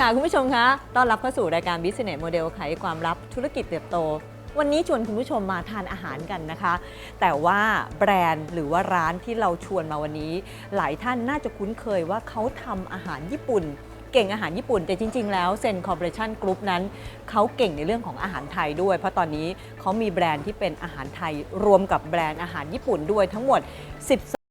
ค่ะ คุณผู้ชมคะ ต้อนรับเข้าสู่รายการ Business Model ไขความลับธุรกิจเติบโต วันนี้ชวนคุณผู้ชมมาทานอาหารกันนะคะ แต่ว่าแบรนด์หรือว่าร้านที่เราชวนมาวันนี้ หลายท่านน่าจะคุ้นเคยว่าเขาทำอาหารญี่ปุ่น เก่งอาหารญี่ปุ่น แต่จริง ๆ แล้วเซนคอร์ปอเรชั่นกรุ๊ปนั้น เขาเก่งในเรื่องของอาหารไทยด้วย เพราะตอนนี้เขามีแบรนด์ที่เป็นอาหารไทยรวมกับแบรนด์อาหารญี่ปุ่นด้วยทั้งหมด12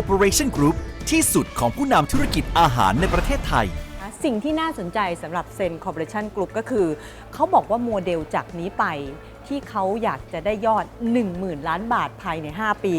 Operation Group ที่สุดของผู้นำธุรกิจอาหารในประเทศไทย สิ่งที่น่าสนใจสำหรับเซนคอร์ปอเรชั่นกรุ๊ปก็คือ เขาบอกว่าโมเดลจากนี้ไป ที่เขาอยากจะได้ยอด 10,000 ล้านบาทภายใน 5 ปี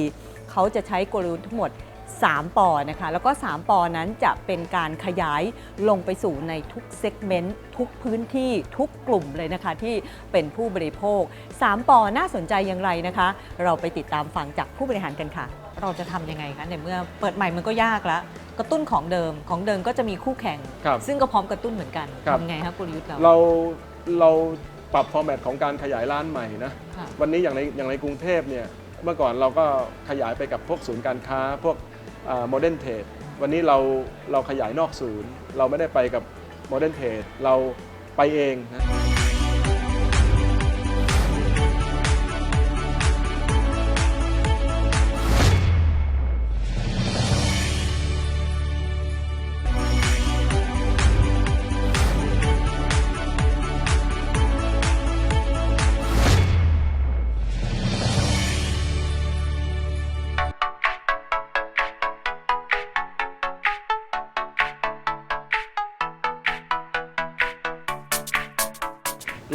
เขาจะใช้กลยุทธ์ทั้งหมด 3 ปอนะคะ แล้วก็ 3 ปอนั้นจะเป็นการขยายลงไปสู่ในทุกเซกเมนต์ทุกพื้นที่ทุกกลุ่มเลยนะคะที่เป็นผู้บริโภค 3 ปอน่าสนใจอย่างไรนะคะ เราไปติดตามฟังจากผู้บริหารกันค่ะ เราจะทำยังไงคะในเมื่อเปิดใหม่มันก็ยากแล้วกระตุ้นของเดิมของเดิมก็จะมีคู่แข่ง ครับซึ่งก็พร้อมกระตุ้นเหมือนกันครับ ทำไงครับกลยุทธ์เราเราเราปรับฟอร์แมตของการขยายร้านใหม่นะ ค่ะ วันนี้อย่างในอย่างในกรุงเทพเนี่ยเมื่อก่อนเราก็ขยายไปกับพวกศูนย์การค้าพวกโมเดิร์นเทรดวันนี้เราเราขยายนอกศูนย์ เราไม่ได้ไปกับโมเดิร์นเทรดเราไปเองนะ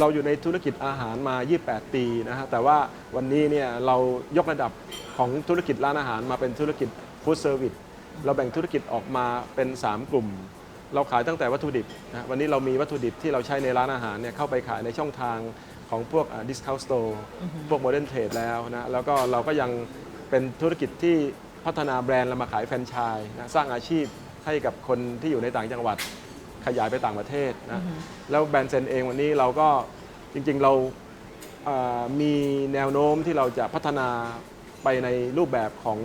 เราอยู่ในธุรกิจอาหารมา 28 ปีนะฮะแต่ว่าวันนี้เนี่ยเรายกระดับของธุรกิจร้านอาหารมาเป็นธุรกิจฟู้ดเซอร์วิสเราแบ่งธุรกิจออกมาเป็น 3 กลุ่ม เราขายตั้งแต่วัตถุดิบนะวันนี้เรามีวัตถุดิบที่เราใช้ในร้านอาหารเนี่ยเข้าไปขายในช่องทางของพวกดิสคาวสโตร์พวกโมเดิร์นเทรดแล้วนะแล้วก็เราก็ยังเป็นธุรกิจที่พัฒนาแบรนด์เรามาขายแฟรนไชส์นะสร้างอาชีพให้กับคนที่อยู่ในต่างจังหวัดขยายไปต่างประเทศนะแล้วแบรนด์เซนเองวันนี้เราก็ จริงๆเรามีแนวโน้มที่เราจะพัฒนาไปในรูปแบบของ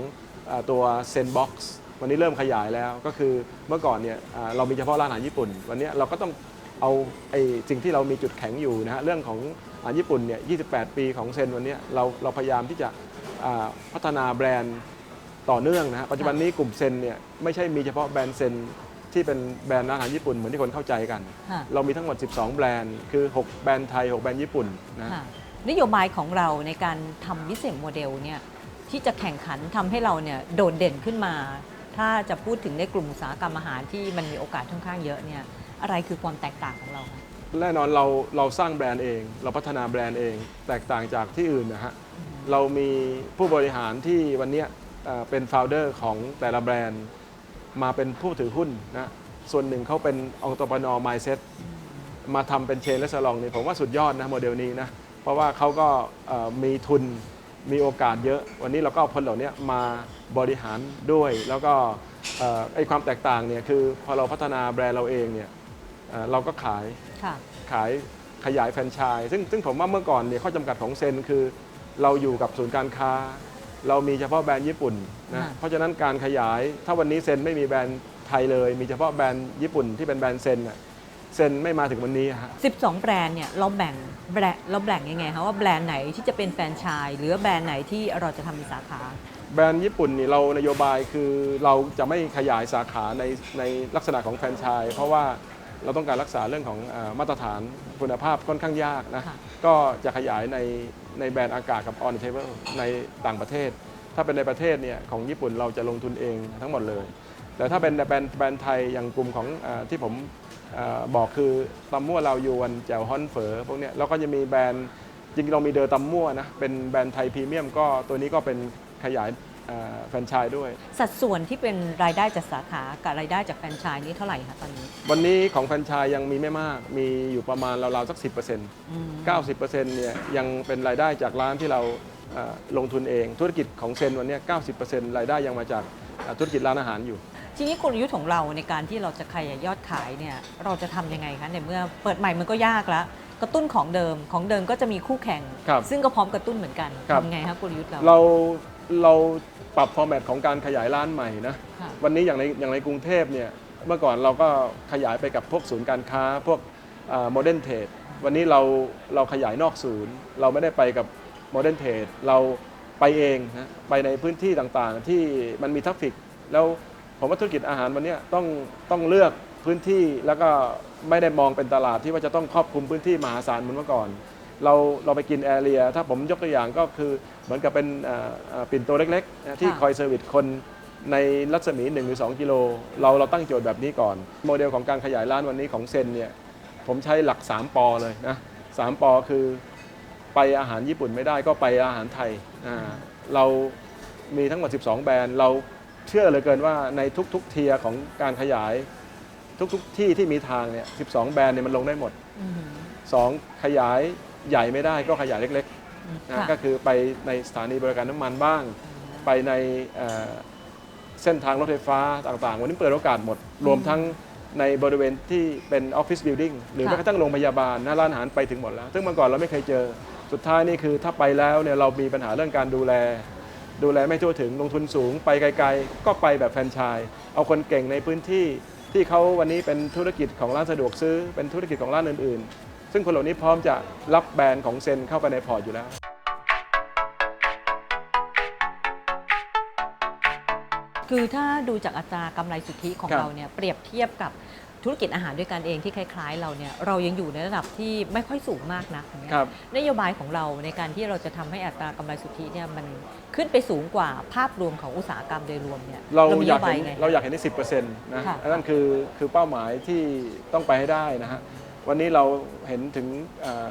อตัวเซนบ็อกซ์วันนี้เริ่มขยายแล้วก็คือเมื่อก่อนเนี่ยเรามีเฉพาะร้านอาหารญี่ปุ่น วันนี้เราก็ต้องเอาไอ้สิ่งที่เรามีจุดแข็งอยู่นะฮะเรื่องของอาหารญี่ปุ่นเนี่ย 28 ปีของเซนวันนี้เราเราพยายามที่จะพัฒนาแบรนด์ต่อเนื่องนะฮะปัจจุบันนี้กลุ่มเซนเนี่ยไม่ใช่มีเฉพาะแบรนด์เซน ที่เป็นแบรนด์อาหารญี่ปุ่นเหมือนที่คนเข้าใจกัน ค่ะเรามีทั้งหมด 12 แบรนด์ คือ 6 แบรนด์ไทย 6 แบรนด์ญี่ปุ่นนะ ค่ะนโยบายของเราในการทำวิเศษโมเดลเนี่ยที่จะแข่งขันทำให้เราเนี่ยโดดเด่นขึ้นมา ถ้าจะพูดถึงในกลุ่มอุตสาหกรรมอาหารที่มันมีโอกาสค่อนข้างเยอะเนี่ยอะไรคือความแตกต่างของเราคะ แน่นอนเราเราสร้างแบรนด์เอง เราพัฒนาแบรนด์เอง แตกต่างจากที่อื่นนะฮะ เรามีผู้บริหารที่วันเนี้ยเอ่อเป็นโฟลเดอร์ของแต่ละแบรนด์ มาเป็นผู้ถือหุ้นนะส่วนหนึ่งเขาเป็นองค์ตปนไมเซ็ตมาทำเป็นเชนและสลองนี่ผมว่าสุดยอดนะโมเดลนี้นะเพราะว่าเขาก็เอ่อมีทุนมีโอกาสเยอะ วันนี้เราก็เอาคนเหล่านี้มาบริหารด้วย แล้วก็เอ่อไอความแตกต่างเนี่ยคือพอเราพัฒนาแบรนด์เราเองเนี่ยเอ่อเราก็ขายค่ะขายขยายแฟรนไชส์ซึ่งซึ่งผมว่าเมื่อก่อนเนี่ยข้อจำกัดของเซนคือเราอยู่กับศูนย์การค้า เรามีเฉพาะแบรนด์ญี่ปุ่นนะอ่าเพราะฉะนั้นการขยายถ้าวันนี้เซนไม่มีแบรนด์ไทยเลย มีเฉพาะแบรนด์ญี่ปุ่นที่เป็นแบรนด์เซนน่ะเซนไม่มาถึงวันนี้ฮะ12 แบรนด์เนี่ยเราแบ่งแบรนด์เราแบ่งยังไงคะว่าแบรนด์ไหนที่จะเป็นแฟรนไชส์หรือว่าแบรนด์ไหนที่เราจะทำเป็นสาขา แบรนด์ญี่ปุ่นนี่เรานโยบายคือเราจะไม่ขยายสาขาในในลักษณะของแฟรนไชส์เพราะว่าเราต้องการรักษาเรื่องของเออมาตรฐานคุณภาพค่อนข้างยากนะค่ะ ก็จะขยายใน ในแบรนด์อากาศกับ on table ในต่างประเทศ ถ้าเป็นในประเทศเนี่ยของญี่ปุ่นเราจะลงทุนเองทั้งหมดเลย แต่ถ้าเป็นแบรนด์แบรนด์ไทยอย่างกลุ่มของอที่ผมอบอกคือตำมั่วเรายวนแจ่วฮอนเฝอพวกเนี้ยเราก็จะมีแบรนด์จริงๆเรามีเดอตำมั่วนะเป็นแบรนด์ไทยพรีเมียมก็ตัวนี้ก็เป็นขยาย แฟรนไชส์ด้วย สัดส่วนที่เป็นรายได้จากสาขากับรายได้จากแฟรนไชส์นี่เท่าไหร่คะตอนนี้ วันนี้ของแฟรนไชส์ยังมีไม่มาก มีอยู่ประมาณราวๆสัก 10%อืม90%เนี่ยยังเป็นรายได้จากร้านที่เราเอ่อลงทุนเอง ธุรกิจของเซนวันเนี้ย90%รายได้ยังมาจากเอ่อธุรกิจร้านอาหารอยู่ ทีนี้กลยุทธ์ของเราในการที่เราจะขยายยอดขายเนี่ยเราจะทำยังไงคะในเมื่อเปิดใหม่มันก็ยากแล้วกระตุ้นของเดิมของเดิมก็จะมีคู่แข่งครับซึ่งก็พร้อมกระตุ้นเหมือนกันครับทำไงคะกลยุทธ์เราเราเรา ปรับฟอร์แมตของการขยายร้านใหม่นะค่ะ วันนี้อย่างในอย่างในกรุงเทพเนี่ยเมื่อก่อนเราก็ขยายไปกับพวกศูนย์การค้า พวกโมเดิร์นเทรดวันนี้เราเราขยายนอกศูนย์ เราไม่ได้ไปกับโมเดิร์นเทรดเราไปเองนะไปในพื้นที่ต่างๆ ที่มันมีทราฟฟิก แล้วผมว่าธุรกิจอาหารวันเนี้ยต้องต้องเลือกพื้นที่แล้วก็ไม่ได้มองเป็นตลาดที่ว่าจะต้องครอบคลุมพื้นที่มหาศาลเหมือนเมื่อก่อน เราเราไปกินแอเรียถ้าผมยกตัวอย่างก็คือเหมือนกับเป็นเอ่อเอ่อปิ่นโตเล็กๆนะที่ค่ะคอยเซอร์วิสคนในรัศมี 1 หรือ 2 กิโล เราเราตั้งโจทย์แบบนี้ก่อน โมเดลของการขยายร้านวันนี้ของเซนเนี่ยผมใช้หลัก 3 ปอเลยนะสามปอคือไปอาหารญี่ปุ่นไม่ได้ก็ไปอาหารไทยอ่าเรามีทั้งหมด 12 แบรนด์เราเชื่อเหลยเกินว่าในทุกๆเทียร์ของการขยายทุกๆที่ที่มีทางเนี่ย 12 แบรนด์เนี่ยมันลงได้หมดอืมสองขยาย ใหญ่ไม่ได้ก็ขยายเล็กๆนะค่ะก็คือไปในสถานีบริการน้ำมันบ้าง ไปในเอ่อเส้นทางรถไฟฟ้าต่างๆ วันนี้เปิดโอกาสหมด รวมทั้งในบริเวณที่เป็นออฟฟิศบิลดิ่งหรือค่ะแม้กระทั่งโรงพยาบาลนะร้านอาหารไปถึงหมดแล้ว ซึ่งเมื่อก่อนเราไม่เคยเจอ สุดท้ายนี่คือถ้าไปแล้วเนี่ยเรามีปัญหาเรื่องการดูแล ดูแลไม่ทั่วถึงลงทุนสูง ไปไกล ๆ ก็ไปแบบแฟรนไชส์เอาคนเก่งในพื้นที่ที่เขาวันนี้เป็นธุรกิจของร้านสะดวกซื้อ เป็นธุรกิจของร้านอื่น ๆ ซึ่งคนเหล่านี้พร้อมจะรับแบรนด์ของเซนเข้าไปในพอร์ตอยู่แล้วคือถ้าดูจากอัตรากำไรสุทธิของครับเราเนี่ยเปรียบเทียบกับธุรกิจอาหารด้วยกันเองที่คล้ายๆ เราเนี่ยเรายังอยู่ในระดับที่ไม่ค่อยสูงมากนักอย่างเงี้ยครับนโยบายของเราในการที่เราจะทำให้อัตรากำไรสุทธิเนี่ยมันขึ้นไปสูงกว่าภาพรวมของอุตสาหกรรมโดยรวมเนี่ยเรามีอนยากโบายเห็นไงเราอยากเห็นได้สิบเปอร์เซ็นต์นะค่ะอันนั่นคือคือเป้าหมายที่ต้องไปให้ได้นะฮะ วันนี้เราเห็นถึงเอ่อ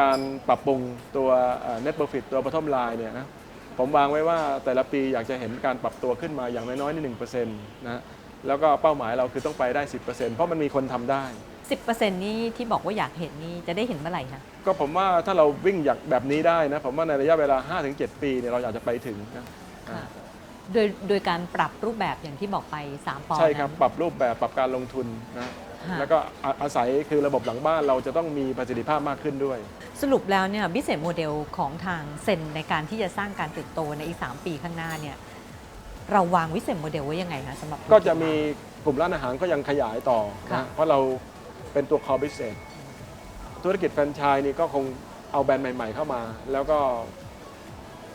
การปรับปรุงตัวเอ่อ net profit ตัว bottom line เนี่ยนะผมวางไว้ว่าแต่ละปีอยากจะเห็นการปรับตัวขึ้นมาอย่างน้อยๆนี่หนึ่งเปอร์เซ็นต์นะฮะแล้วก็เป้าหมายเราคือต้องไปได้10%เพราะมันมีคนทำได้สิบเปอร์เซ็นต์นี่ที่บอกว่าอยากเห็นนี่จะได้เห็นเมื่อไหร่คะก็ผมว่าถ้าเราวิ่งอยากแบบนี้ได้นะผมว่าในระยะเวลา 5-7 ปีเนี่ยเราอยากจะไปถึงนะอ่าโดยโดยการปรับรูปแบบอย่างที่บอกไป3ปอนด์ใช่ครับ นั้น ปรับรูปแบบปรับการลงทุนนะค่ะ แล้วก็อาอาศัยคือระบบหลังบ้านเราจะต้องมีประสิทธิภาพมากขึ้นด้วย สรุปแล้วเนี่ยบิสเ e สโมเดลของทางเซนในการที่จะสร้างการเติบโตในอีก 3 ปีข้างหน้าเนี่ยเราวางวิเศษโมเดลไว้ยังไงคะสำหรับก็จะมีกลุ่มร้านอาหารก็ยังขยายต่อค่ะนะเพราะเราเป็นตัว core business ธุรกิจแฟรนไชส์นี่ก็คงเอาแบรนด์ใหม่ ๆ เข้ามา แล้วก็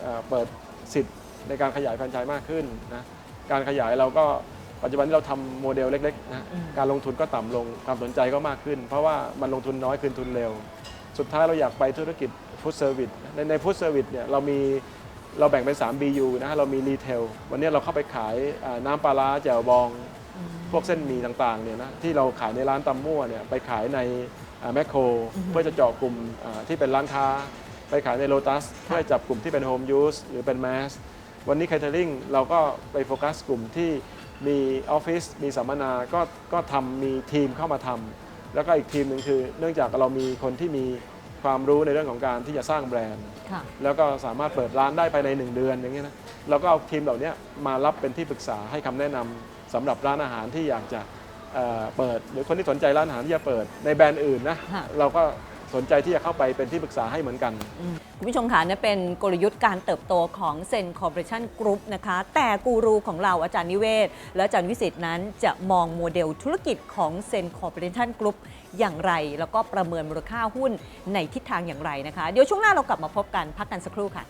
เอ่อเปิดสิทธิ์ในการขยายแฟรนไชส์มากขึ้นนะการขยายเราก็ ปัจจุบันนี้เราทำโมเดลเล็กๆนะอืมการลงทุนก็ต่ำลงความสนใจก็มากขึ้น เพราะว่ามันลงทุนน้อยคืนทุนเร็ว สุดท้ายเราอยากไปธุรกิจฟู้ดเซอร์วิสในในฟู้ดเซอร์วิสเนี่ยเรามีเราแบ่งเป็น 3 BU นะฮะเรามีรีเทลวันนี้เราเข้าไปขายอ่าน้ำปลาร้าแจ่วบองอืมพวกเส้นหมี่ต่างๆเนี่ยนะที่เราขายในร้านตำมั่วเนี่ยไปขายในแมคโครอือฮึเพื่อจะเจาะกลุ่มอ่าที่เป็นร้านค้า ไปขายในโ o ตัสเพื่อจับกลุ่มที่เป็นโฮมยูสหรือเป็นแมสวันนี้ c a t e r i n g เราก็ไปโฟกัสกลุ่มที่ มีออฟฟิศมีสัมมนาก็ก็ทำมีทีมเข้ามาทำแล้วก็อีกทีมหนึ่งคือ เนื่องจากเรามีคนที่มีความรู้ในเรื่องของการที่จะสร้างแบรนด์ ค่ะ แล้วก็สามารถเปิดร้านได้ภายใน 1 เดือนอย่างเงี้ยนะเราก็เอาทีมเหล่านี้มารับเป็นที่ปรึกษาให้คำแนะนำสำหรับร้านอาหารที่อยากจะเอ่อเปิด หรือคนที่สนใจร้านอาหารที่จะเปิดในแบรนด์อื่นนะ ค่ะ เราก็ สนใจที่จะเข้าไปเป็นที่ปรึกษาให้เหมือนกัน คุณผู้ชมคะเนี่ยเป็นกลยุทธ์การเติบโตของเซนคอร์ปอเรชั่นกรุ๊ปนะคะ แต่กูรูของเราอาจารย์นิเวศ และอาจารย์วิสิตนั้นจะมองโมเดลธุรกิจของเซนคอร์ปอเรชั่นกรุ๊ปอย่างไร แล้วก็ประเมินมูลค่าหุ้นในทิศทางอย่างไรนะคะ เดี๋ยวช่วงหน้าเรากลับมาพบกันพักกันสักครู่ค่ะ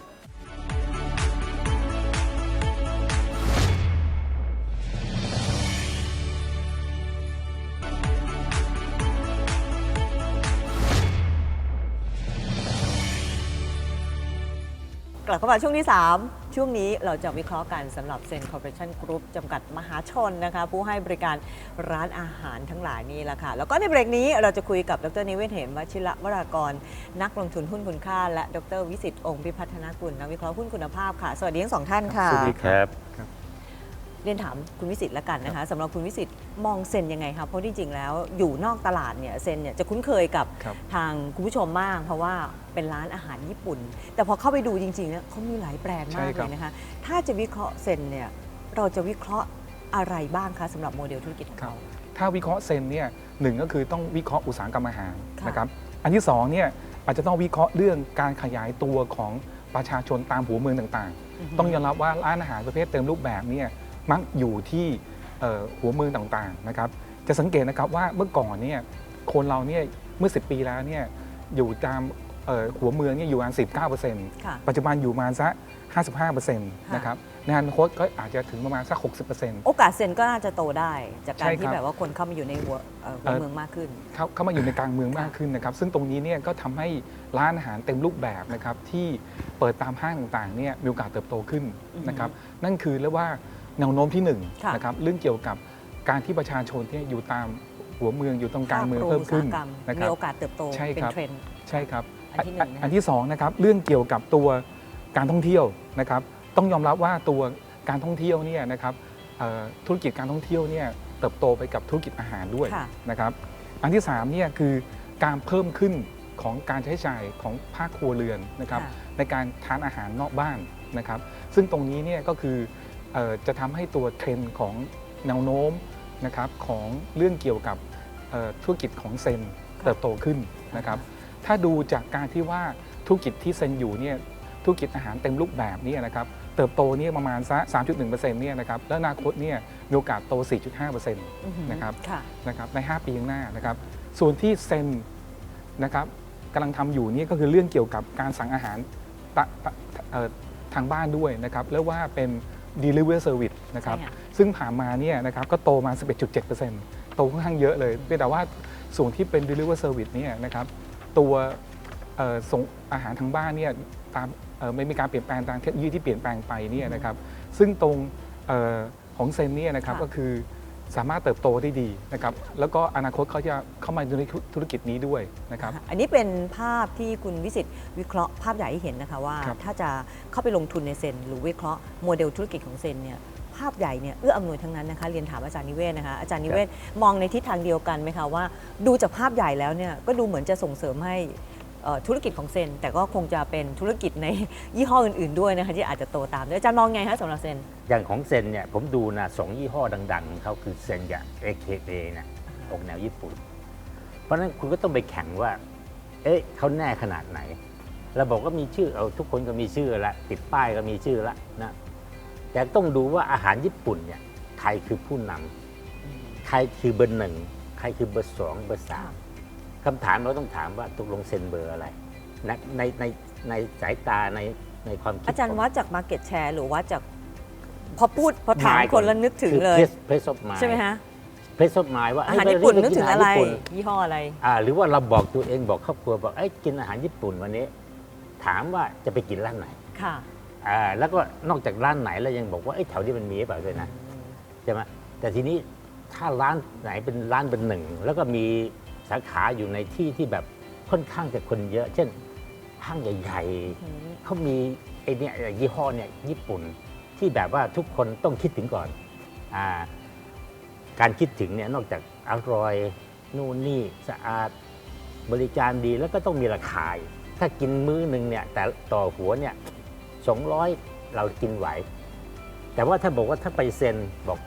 กลับเข้ามาช่วงที่ 3 ช่วงนี้เราจะวิเคราะห์กันสำหรับเซนคอร์ปอเรชั่นกรุ๊ปจำกัดมหาชนนะคะ ผู้ให้บริการร้านอาหารทั้งหลายนี่แหละค่ะ แล้วก็ในเบรกนี้เราจะคุยกับดรนิเวศเหมวชิระวรากร นักลงทุนหุ้นคุณค่า และดรวิสิตองค์พิพัฒนากุลนักวิเคราะห์หุ้นคุณภาพค่ะ สวัสดีทั้งสองท่านค่ะ สวัสดีครับ เรียนถามคุณวิสิตแล้วกันนะคะสำหรับคุณวิสิตมองเซนยังไงคะเพราะที่จริงแล้วอยู่นอกตลาดเนี่ยเซนเนี่ยจะคุ้นเคยกับครับ ทางคุณผู้ชมมาก เพราะว่าเป็นร้านอาหารญี่ปุ่น แต่พอเข้าไปดูจริงๆเนี่ยเขามีหลายแบรนด์ใช่มากคเลรับ ยนะคะ ถ้าจะวิเคราะห์เซนเนี่ยเราจะวิเคราะห์อะไรบ้างคะสำหรับโมเดลธุรกิจของครับเขา ถ้าวิเคราะห์เซนเนี่ยหนึ่งก็คือต้องวิเคราะห์อุตสาหกรรมอาหารค่ะ นะครับอันที่สองเนี่ยอาจจะต้องวิเคราะห์เรื่องการขยายตัวของประชาชนตามหัวเมืองต่างๆ ต้องยอมรับว่าร้านอาหารประเภทเต็มรูปแบบเนี่ย มักอยู่ที่เอ่อหัวเมืองต่างๆนะครับ จะสังเกตนะครับว่าเมื่อก่อนเนี่ยคนเราเนี่ยเมื่อ 10 ปีแล้วเนี่ยอยู่ตามเอ่อหัวเมืองเนี่ยอยู่ประมาณ19%ค่ะปัจจุบันอยู่ประมาณสัก55%นะครับในอนาคตก็อาจจะถึงประมาณสัก 60%โอกาสเซนก็น่าจะโตได้ จากการใช่ที่ครับแบบว่าคนเข้ามาอยู่ในหัวเอ่อหัวเอ่อเมืองมากขึ้นเข้าเข้ามาอยู่ในกลางเมืองมากขึ้นนะครับ ซึ่งตรงนี้เนี่ยก็ทำให้ร้านอาหารเต็มรูปแบบนะครับที่เปิดตามห้างต่างๆเนี่ยมีโอกาสเติบโตขึ้นนะครับ นั่นคือเรียกว่า แนวโน้มที่หนึ่งค่ะนะครับเรื่องเกี่ยวกับการที่ประชาชนที่อยู่ตามหัวเมืองอยู่ตรงกลางเมืองภาพรเพิ่มขึ้นอุตสาหกรรมนะคมีรับโอกาสเติบโตใช่เป็นครับเทรนด์ใช่ครับอันที่หนึ่งนะคะอันที่สองนะครับเรื่องเกี่ยวกับตัวการท่องเที่ยวนะครับต้องยอมรับว่าตัวการท่องเที่ยวเนี่ยนะครับเอ่อธุรกิจการท่องเที่ยวเนี่ยเติบโตไปกับธุรกิจอาหารด้วยค่ะนะครับอันที่3เนี่ยคือการเพิ่มขึ้นของการใช้จ่ายของภาคครัวเรือนนะครับค่ะในการทานอาหารนอกบ้านนะครับซึ่งตรงนี้เนี่ยก็คือเออ จะทำให้ตัวเทรนด์ของแนวโน้มนะครับของเรื่องเกี่ยวกับเอ่อธุรกิจของเซนเติบโตขึ้นนะครับ ถ้าดูจากการที่ว่าธุรกิจที่เซ็นอยู่เนี่ยธุรกิจอาหารเต็มรูปแบบเนี่ยนะครับเติบโตเนี่ยประมาณสัก3.1%เนี่ยนะครับแล้วอนาคตเนี่ยมีโอกาสโต 4.5%อือหือนะครับค่ะนะครับใน 5 ปีข้างหน้านะครับ ส่วนที่เซ็นนะครับกำลังทำอยู่นี่ก็คือเรื่องเกี่ยวกับการสั่งอาหารตะตะเอ่อทางบ้านด้วยนะครับเรียกว่าเป็น delivery service นะครับ ใช่ค่ะ ซึ่งผ่านมาเนี่ยนะครับก็โตมา 11.7%โตค่อนข้างเยอะเลยเพียงแต่ว่าส่วนที่เป็น delivery service เนี่ยนะครับตัวเอ่อส่งอาหารทางบ้านเนี่ยตามเอ่อไม่มีการเปลี่ยนแปลงตามเทคโนโลยีที่เปลี่ยนแปลงไปเนี่ยนะครับซึ่งตรงเออของเซนเนี่ยนะครับค่ะ ก็คือ สามารถเติบโตได้ดีนะครับแล้วก็อนาคตเขาจะเข้ามาในธุรกิจนี้ด้วยนะครับอันนี้เป็นภาพที่คุณวิสิตวิเคราะห์ภาพใหญ่ให้เห็นนะคะว่าครับถ้าจะเข้าไปลงทุนในเซนหรือวิเคราะห์โมเดลธุรกิจของเซนเนี่ยภาพใหญ่เนี่ยเอื้ออำนวยทั้งนั้นนะคะเรียนถามอาจารย์นิเวศนะคะอาจารย์นิเวศมองในทิศทางเดียวกันไหมคะว่า ดูจากภาพใหญ่แล้วเนี่ยก็ดูเหมือนจะส่งเสริมให้เอ่อ ธุรกิจของเซน แต่ก็คงจะเป็นธุรกิจในยี่ห้ออื่น ๆด้วยนะคะที่อาจจะโตตามด้วยอาจารย์มองไงคะสำหรับเซน อย่างของเซนเนี่ยผมดูนะสองยี่ห้อดัง ๆเขาคือเซนกับ AKA นะออกแนวญี่ปุ่น เพราะฉะนั้นคุณก็ต้องไปแข่งว่า เอ๊ะเขาแน่ขนาดไหนเราบอกว่ามีชื่อเอาทุกคนก็มีชื่อล้วติดป้ายก็มีชื่อล้วนะแต่ต้องดูว่าอาหารญี่ปุ่นเนี่ยใครคือผู้นำใครคือเบอร์หนึ่งใครคือเบอร์สองเบอร์สาม คำถามเราต้องถามว่าตกลงเซนเบอร์อะไรนะในในในสายตาในในความคิดอาจารย์ผมวัดจาก Market Share หรือวัดจาก พอพูดพอถามหยคนแล้วนึกถึงเลยเพรสอฟมาใช่ไหมฮะเพรสอฟมาว่าอาหารเฮ้ญี่ปุ่นวันึกถึงอะไราหาญี่ปุ่นยี่ห้ออะไรอ่าหรือว่าเราบอกตัวเองบอกครอบครัวบอกไอ้ยกินอาหารญี่ปุ่นวันนี้ ถามว่าจะไปกินร้านไหนค่ะอ่าแล้วก็นอกจากร้านไหนแล้วยังบอกว่าไอ้ยแถวนี้มันมีหรือเปล่าด้วยนะใช่ไหมแต่ทีนี้ถ้าร้านไหนเป็นร้านเป็นหนึ่ง แล้วก็มี สาขาอยู่ในที่ที่แบบค่อนข้างจะคนเยอะ เช่นห้างใหญ่อืมๆเขามีไอ้เนี่ยยี่ห้อเนี่ยญี่ปุ่นที่แบบว่าทุกคนต้องคิดถึงก่อนอ่าการคิดถึงเนี่ยนอกจากอร่อยนู่นนี่สะอาดบริการดีแล้วก็ต้องมีราคาอีกถ้ากินมื้อหนึ่งเนี่ยแต่ต่อหัวเนี่ยสองร้อยเรากินไหว แต่ว่าถ้าบอกว่าถ้าไปเซ็นบอก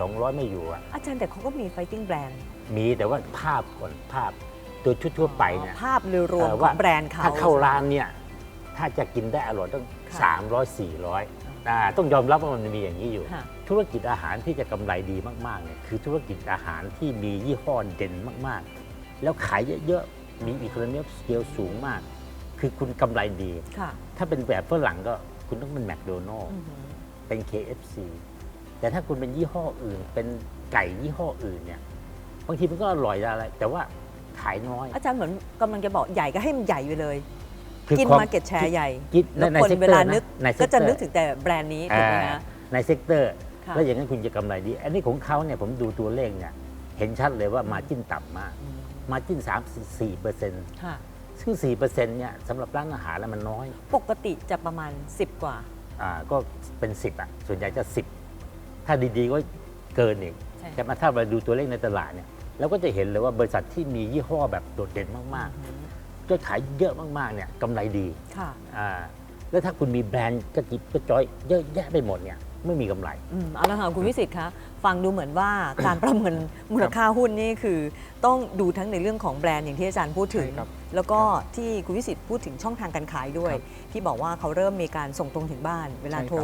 สองร้อยไม่อยู่อะอาจารย์แต่เขาก็มี fighting brand มีแต่ว่าภาพก่อนภาพตัวชุดทั่วๆไปเนี่ยภาพโดยรวมเอ่อขอว่างแบรนด์เขาถ้าเข้าร้านเนี่ยถ้าจะกินได้อร่อยต้องค่ะ300 400อ่าต้องยอมรับว่ามันมีอย่างนี้อยู่ค่ะธุรกิจอาหารที่จะกำไรดีมากๆเนี่ยคือธุรกิจอาหารที่มียี่ห้อเด่นมากๆ แล้วขายเยอะๆ มีอีโคโนมีสเกลสูงมาก คือคุณกำไรดีค่ะถ้าเป็นแบบฝรั่งก็คุณต้องเป็นแมคโดนัลอือหือเป็น KFC แต่ถ้าคุณเป็นยี่ห้ออื่น เป็นไก่ยี่ห้ออื่นเนี่ย บางทีมันก็อร่อยอะไร แต่ว่าขายน้อย อาจารย์เหมือนกำลังจะบอกใหญ่ก็ให้มันใหญ่ไปเลย คือกินความ มาเก็ตแชร์ใหญ่คิดแล้วในคนเซกเตอร์เวลานะนึกในเซกเตอร์ ก็จะนึกถึงแต่แบรนด์นี้ถูกไหมอ่าฮะ ในเซกเตอร์ ค่ะ แล้วอย่างนั้นคุณจะกำไรดี อันนี้ของเขาเนี่ยผมดูตัวเลขเนี่ยเห็นชัดเลยว่ามาจิ้นต่ำมาก อืมมาจิ้น3 4เปอร์เซ็นต์ค่ะ ซึ่ง4เปอร์เซ็นต์เนี่ยสำหรับร้านอาหารแล้วมันน้อย ปกติจะประมาณ 10 กว่า อ่าก็เป็น 10 อะ ส่วนใหญ่จะ 10 ถ้าดี ๆ ก็เกินอีก ใช่ แต่มาถ้าเราดูตัวเลขในตลาดเนี่ย เราก็จะเห็นเลยว่าบริษัทที่มียี่ห้อแบบโดดเด่นมากๆยอดขายเยอะมากๆเนี่ยกำไรดีค่ะ อ่าแล้วถ้าคุณมีแบรนด์กระจิบกระจอยเยอะแยะไปหมดเนี่ยไม่มีกำไร อืมเอาละค่ะคุณวิสิทธิ์คะฟังดูเหมือนว่าการประเมินมูลค่าหุ้นนี่คือ ต้องดูทั้งในเรื่องของแบรนด์อย่างที่อาจารย์พูดถึง ใช่ครับ แล้วก็ที่คุณวิสิทธิ์พูดถึงช่องทางการขายด้วยครับที่บอกว่าเขาเริ่มมีการส่งตรงถึงบ้าน เวลาใช่ครับโทร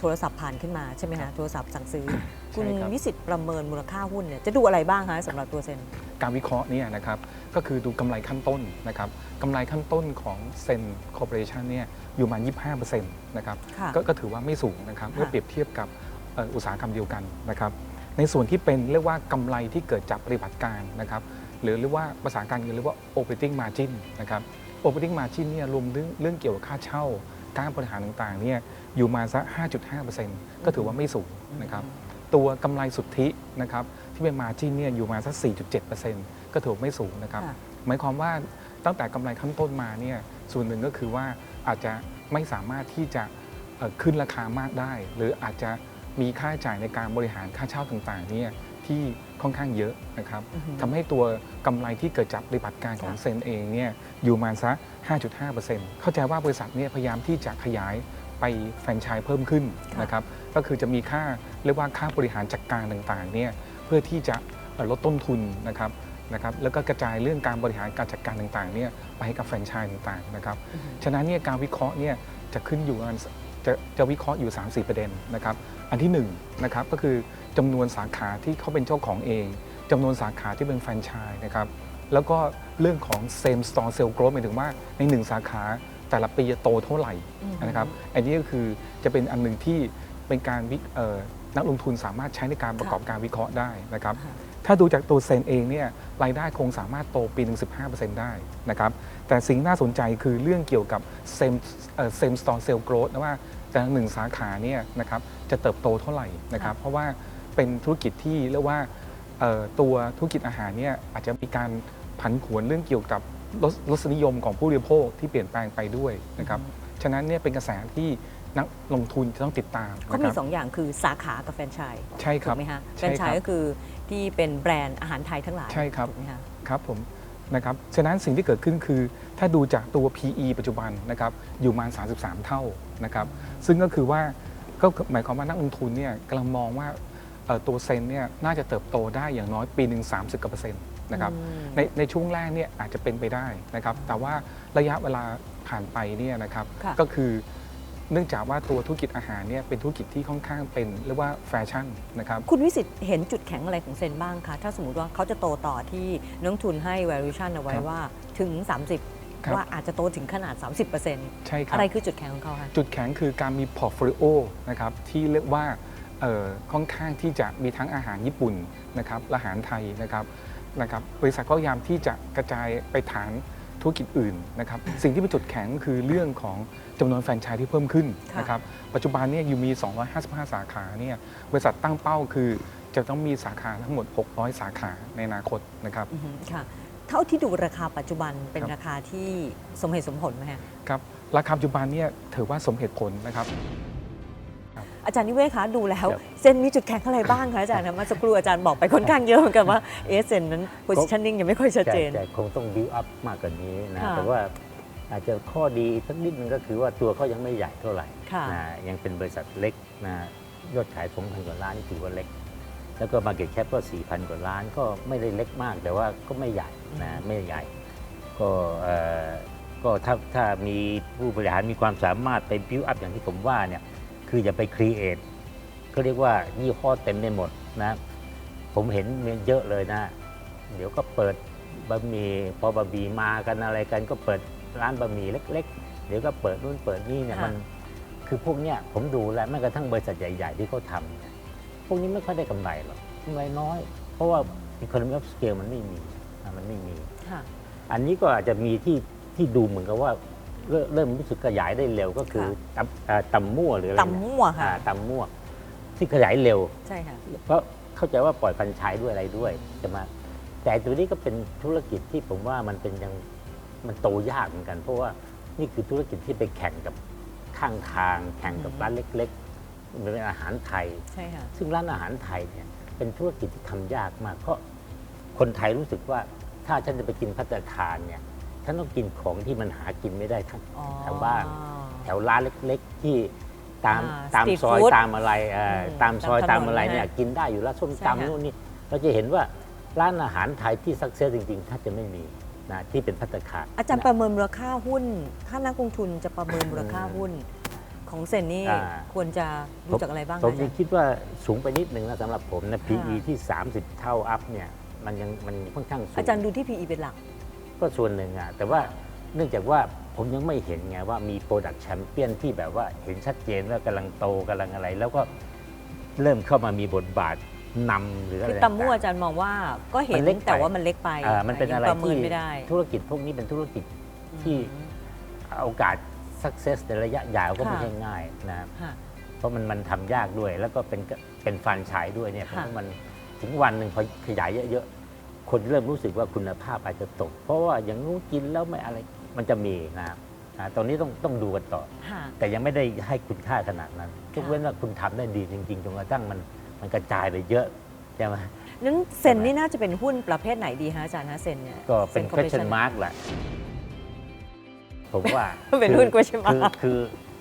โทรศัพท์ผ่านขึ้นมาใช่ไหมครัคะบโทรศัพท์สั่งซื้อ คุณใช่ครับวิสิทธิ์ประเมินมูลค่าหุ้นเนี่ยจะดูอะไรบ้างคะสำหรับตัวเซนการวิเคราะห์เนี่ยนะครับก็คือดูกำไรขั้นต้นนะครับกำไรขั้นต้นของเซนคอร์ปอเรชันเนี่ยอยู่ประมาณ25%นะครับค่ะก็ก็ถือว่าไม่สูงนะครับค่ะเมื่อเปรียบเทียบกับเอ่ออุตสาหกรรมเดียวกันนะครับในส่วนที่เป็นเรียกว่ากำไรที่เกิดจากปฏิบัติการนะครับ หรือเรียกว่าภาษาการเงินเรียกว่า operating margin นะครับ operating margin เนี่ยรวมเรื่องเรื่องเกี่ยวกับค่าเช่า การบริหารต่างๆเนี่ยอยู่มาสัก 5.5%ก็ถือว่าไม่สูงนะครับ ตัวกำไรสุทธินะครับที่เป็นมาจิ้นเนี่ยอยู่มาสัก 4.7%ก็ถือว่าไม่สูงนะครับค่ะหมายความว่าตั้งแต่กำไรขั้นต้นมาเนี่ยส่วนหนึ่งก็คือว่าอาจจะไม่สามารถที่จะเอ่อขึ้นราคามากได้ หรืออาจจะมีค่าใช้จ่ายในการบริหารค่าเช่าต่างๆเนี่ย ที่ค่อนข้างเยอะนะครับอือฮึทำให้ตัวกำไรที่เกิดจากปฏิบัติการของค่ะเซนเองเนี่ยอยู่มาสัก 5.5%เข้าใจว่าบริษัทเนี่ยพยายามที่จะขยายไปแฟรนไชส์เพิ่มขึ้นนะครับก็คือจะมีค่าเรียกว่าค่าบริหารจัดการต่างๆเนี่ยเพื่อที่จะเอ่อลดต้นทุนนะครับนะครับแล้วก็กระจายเรื่องการบริหารการจัดการต่างๆเนี่ยไปให้กับแฟรนไชส์ต่างๆนะครับอือฮึฉะนั้นเนี่ยการวิเคราะห์เนี่ยจะขึ้นอยู่กัน จะจะวิเคราะห์อยู่ 3-4 ประเด็นนะครับ อันที่1นะครับก็คือจำนวนสาขาที่เขาเป็นเจ้าของเองจำนวนสาขาที่เป็นแฟรนไชส์นะครับ แล้วก็เรื่องของ same store sale growth หมายถึงว่าในหนึ่งสาขาแต่ละปีจะโตเท่าไหร่อืมนะครับ อันนี้ก็คือจะเป็นอันหนึ่งที่เป็นการวิเอ่อนักลงทุนสามารถใช้ในการประกอบการวิเคราะห์ได้นะครับค่ะถ้าดูจากตัวเซนเองเนี่ยรายได้คงสามารถโตปีหนึ่ง15%ได้นะครับ แต่สิ่งน่าสนใจคือเรื่องเกี่ยวกับ same เอ่อ same store sale growth นะว่าแต่ละหนึ่งสาขาเนี่ยนะครับจะเติบโตเท่าไหร่นะครับ เพราะว่าเป็นธุรกิจที่เรียกว่าเอ่อตัวธุรกิจอาหารเนี่ยอาจจะมีการผันผวนเรื่องเกี่ยวกับรสรสนิยมของผู้บริโภคที่เปลี่ยนแปลงไปด้วยนะครับฉะนั้นเนี่ยเป็นกระแสที่นักลงทุนจะต้องติดตามเขานะคมีรับสองอย่างคือสาขากับแฟรนไชส์ใช่คถูรับกไหมคะแฟใช่รนไชครับส์ก็คือที่เป็นแบรนด์อาหารไทยทั้งหลายใช่ครับถูกไหมคะครับผม นะครับฉะนั้นสิ่งที่เกิดขึ้นคือ ถ้าดูจากตัว PE ปัจจุบันนะครับอยู่ประมาณ 33 เท่านะครับซึ่งก็คือว่าก็หมายความว่านักลงทุนเนี่ยกำลังมองว่าเอ่อตัวเซนเนี่ยน่าจะเติบโตได้อย่างน้อยปีหนึ่ง30กว่าเปอร์เซ็นต์นะครับอืมในในช่วงแรกเนี่ยอาจจะเป็นไปได้นะครับแต่ว่าระยะเวลาผ่านไปเนี่ยนะครับค่ะก็คือ เนื่องจากว่าตัวธุรกิจอาหารเนี่ยเป็นธุรกิจที่ค่อนข้างเป็นเรียกว่าแฟชั่นนะครับคุณวิสิทธิ์เห็นจุดแข็งอะไรของเซนบ้างคะถ้าสมมติว่าเขาจะโตต่อที่นักลงทุนให้ valuation เอาไว้ครับว่าถึงครับ30ว่าอาจจะโตถึงขนาด 30%ใช่ครัอะบไรคือจุดแข็งของเขาคะจุดแข็งคือการมีพอร์ตโฟลิโอนะครับที่เรียกว่าเอ่อค่อนข้างที่จะมีทั้งอาหารญี่ปุ่นนะครับและอาหารไทยนะครับนะครับบริษัทก็พยายามที่จะกระจายไปฐาน ธุรกิจอื่นนะครับสิ่งที่เป็นจุดแข็งคือเรื่องของจำนวนแฟรนไชส์ที่เพิ่มขึ้นค่ะนะครับปัจจุบันเนี่ยอยู่มี 255 สาขาเนี่ยบริษัทตั้งเป้าคือจะต้องมีสาขาทั้งหมด 600 สาขาในอนาคตนะครับ อือฮึค่ะ เท่าที่ดูราคาปัจจุบันเป็นครับราคาที่สมเหตุสมผลไหมคะครับราคาปัจจุบันเนี่ยถือว่าสมเหตุผลนะครับ อาจารย์นิเวศคะดูแล้วครับเซนมีจุดแข็งอะไรบ้างคะอาจารย์นะเมื่อสักครู่อาจารย์บอกไปค่อนข้างเยอะเหมือนกันว่าเอะเซนนั้น positioning ยังไม่ค่อยชัดเจนแต่แต่คงต้องบิวอัพมากกว่านี้นะค่ะแต่ว่าอาจจะข้อดีสักนิดนึงก็คือว่าตัวเขายังไม่ใหญ่เท่าไหร่ค่ะนะยังเป็นบริษัทเล็กนะยอดขาย2,000กว่าล้านนี่ถือว่าเล็ก แล้วก็มาเก็ตแคปก็ 4,000 กว่าล้านก็ไม่ได้เล็กมาก แต่ว่าก็ไม่ใหญ่นะไม่ใหญ่ ก็เอ่อก็ถ้าถ้ามีผู้บริหารมีความสามารถไปบิวอัพอย่างที่ผมว่าเนี่ย คืออย่าไปครีเอทก็เรียกว่ายี่ห้อเต็มไปหมดนะ ผมเห็นมีเยอะเลยนะ เดี๋ยวก็เปิดบะหมี่พอบะหมี่มากันอะไรกันก็เปิดร้านบะหมี่เล็ก ๆ เดี๋ยวก็เปิดนู่นเปิดนี่เนี่ยค่ะมันคือพวกเนี้ยผมดูแล้วแม้กระทั่งบริษัทใหญ่ ๆ ที่เขาทำเนี่ยพวกนี้ไม่ค่อยได้กำไรหรอกกำไรน้อย เพราะว่า economy of scale มันไม่มีอะมันไม่มีค่ะอันนี้ก็อาจจะมีที่ที่ดูเหมือนกับว่า เริ่มเริ่มรู้สึกขยายได้เร็วก็คือตำเอ่อตำมั่วหรืออะไรตำมั่วค่ะอ่าตำมั่วที่ขยายเร็ว ใช่ค่ะ เพราะเข้าใจว่าปล่อยพันธุ์ใช้ด้วยอะไรด้วยใช่ไหมแต่ตัวนี้ก็เป็นธุรกิจที่ผมว่ามันเป็นยังมันโตยากเหมือนกัน เพราะว่านี่คือธุรกิจที่ไปแข่งกับข้างทาง แข่งกับอืม ร้านเล็กๆมันเป็นอาหารไทย ใช่ค่ะ ซึ่งร้านอาหารไทยเนี่ยเป็นธุรกิจที่ทำยากมาก เพราะคนไทยรู้สึกว่าถ้าฉันจะไปกินพัตตาคารเนี่ย ฉันต้องกินของที่มันหากินไม่ได้ทั้งอ๋อ แถวบ้าน แถวร้านเล็กๆที่ตามอ่าตาม street ซอย food ตามอะไรเอ่ออมตามซอยตาตามมถนนอะไรนะฮะเนี่ยกินได้อยู่แล้วส้มใช่ค่ะ ตำนู่นนี่เราจะเห็นว่าร้านอาหารไทยที่สักเซสจริงๆถ้าจะไม่มีนะที่เป็นพัตตาคารอาจารย์นะประเมินมูลค่าหุ้น ถ้านักลงทุนจะประเมินมูลค่าหุ้น ของเซนนี่อ่าควรจะดูจากอะไรบ้างผคะมอาจายัรงย์คิดว่าสูงไปนิดนึงนะสำหรับผมนะ PE ค่ะที่ 30 เท่าอัพเนี่ยมันยังมันค่อนข้างสูงอาจารย์ดูที่ PE เป็นหลัก ก็ส่วนหนึ่งอะแต่ว่าเนื่องจากว่าผมยังไม่เห็นไงว่ามีโปรดักต์แชมเปี้ยนที่แบบว่าเห็นชัดเจนว่ากำลังโตกำลังอะไร แล้วก็เริ่มเข้ามามีบทบาทนำหรืออะไรคือตำมั่วอาจารย์มองว่าก็เห็นมันเล็กไปแต่ว่ามันเล็กไปอ่ามันเป็นอะไรยังประเมิที่นไม่ได้ธุรกิจพวกนี้เป็นธุรกิจที่อืมโอกาส success ในระยะยาวก็ไม่ค่ะใช่ง่ายนะครับค่ะเพราะมันมันทำยากด้วยแล้วก็เป็นเป็นฟันฉายด้วยเนี่ยเพค่ะราะมันถึงวันหนึ่งพอขยายเยอะๆ คนเริ่มรู้สึกว่าคุณภาพอาจจะตก เพราะว่าอย่างนู้นกินแล้วไม่อะไรมันจะมีนะครับอ่าตอนนี้ต้องต้องดูกันต่อ ค่ะ แต่ยังไม่ได้ให้คุณค่าขนาดนั้นยกเว้นว่าคุณทำได้ดีจริงๆจนกระทั่งมันมันกระจายไปเยอะใช่ไหมนั้นเซนนี่น่าจะเป็นหุ้นประเภทไหนดีฮะอาจารย์ฮะเซนเนี่ย ก็เป็น Zen question Corporation mark แหละผมว่า เป็นหุ้น question คือ mark คือ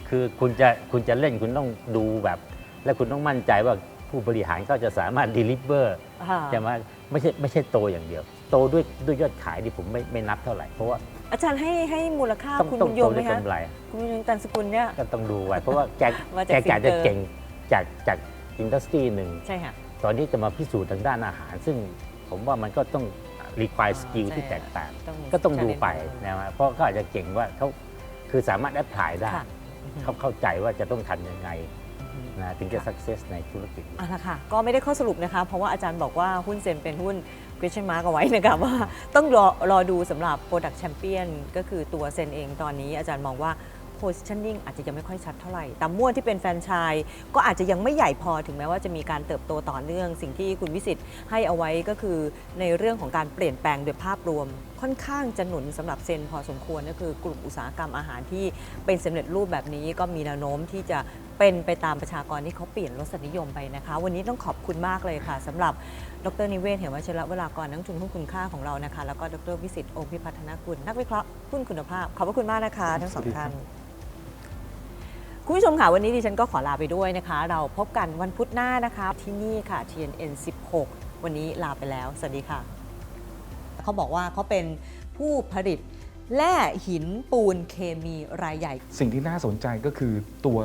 คือคุณจะคุณจะเล่นคุณต้องดูแบบ และคุณต้องมั่นใจว่าผู้บริหารเขาจะสามารถ deliver ค่ะ ใช่ไหม ไม่ใช่ไม่ใช่โตอย่างเดียว โตด้วยด้วยยอดขายที่ผมไม่ไม่นับเท่าไหร่เพราะว่าอาจารย์ให้ให้มูลค่าต้องคุณต้องบุญยโตงไหมด้วยคะกำไรคุณบุญยงตันสกุลเนี่ย ก็ต้องดูไว้เพราะว่าแกมาแกจากกะจะ Thinker เก่งจากจากอินดัสทรีหนึ่ง ใช่ค่ะ ตอนนี้จะมาพิสูจน์ทางด้านอาหาร ซึ่งผมว่ามันก็ต้อง require อ่า skill ใช่ที่แตกต่าง ต้องก็ต้องดูไป challenge นะครับเพราะเขาอาจจะเก่งว่าเขาคือสามารถแอพพลายได้ค่ะ เขาเข้าใจว่าจะต้องทำยังไง นะถึงจะ success ในธุรกิจเอะละค่ะ ก็ไม่ได้ข้อสรุปนะคะ เพราะว่าอาจารย์บอกว่าหุ้นเซนเป็นหุ้น question mark เอาไว้นะคะว่าต้องรอรอดูสำหรับ product champion ก็คือตัวเซนเองตอนนี้อาจารย์มองว่า positioning อาจจะยังไม่ค่อยชัดเท่าไหร่ แตามม่วนที่เป็นแฟรนไชส์ก็อาจจะยังไม่ใหญ่พอถึงแม้ว่าจะมีการเติบโตต่อเนื่อง สิ่งที่คุณวิสิทธิ์ให้เอาไว้ก็คือในเรื่องของการเปลี่ยนแปลงโดยภาพรวม ค่อนข้างจะหนุนสำหรับเซนพอสมควรก็คือกลุ่มอุตสาหกรรมอาหารที่เป็นสำเร็จรูปแบบนี้ก็มีแนวโน้มที่จะเป็นไปตามประชากรที่เขาเปลี่ยนรสนิยมไปนะคะ วันนี้ต้องขอบคุณมากเลยค่ะสำหรับดรนิเวศเหมวัชระเวลากรนักลงทุนหุ้นคุณค่าของเรานะคะ แล้วก็ดรวิสิทธิ์โอภิพัฒนากุลนักวิเคราะห์หุ้นคุณภาพ ขอบพระคุณมากนะคะ ทั้งสองท่าน คุณผู้ชมค่ะวันนี้ดิฉันก็ขอลาไปด้วยนะคะ เราพบกันวันพุธหน้านะคะ ที่นี่ค่ะ TNN 16 วันนี้ลาไปแล้ว สวัสดีค่ะ เขาบอกว่าเขาเป็นผู้ผลิตแร่หินปูนเคมีรายใหญ่ สิ่งที่น่าสนใจก็คือตัว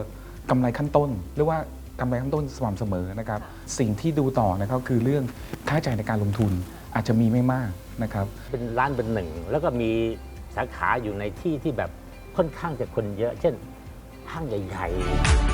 กำไรขั้นต้นเรียกว่ากำไรขั้นต้นสม่ำเสมอนะครับ สิ่งที่ดูต่อนะครับคือเรื่องค่าใช้จ่ายในการลงทุนอาจจะมีไม่มากนะครับ เป็นร้านเป็นหนึ่ง แล้วก็มีสาขาอยู่ในที่ที่แบบค่อนข้างจะคนเยอะ เช่น ห้างใหญ่ๆ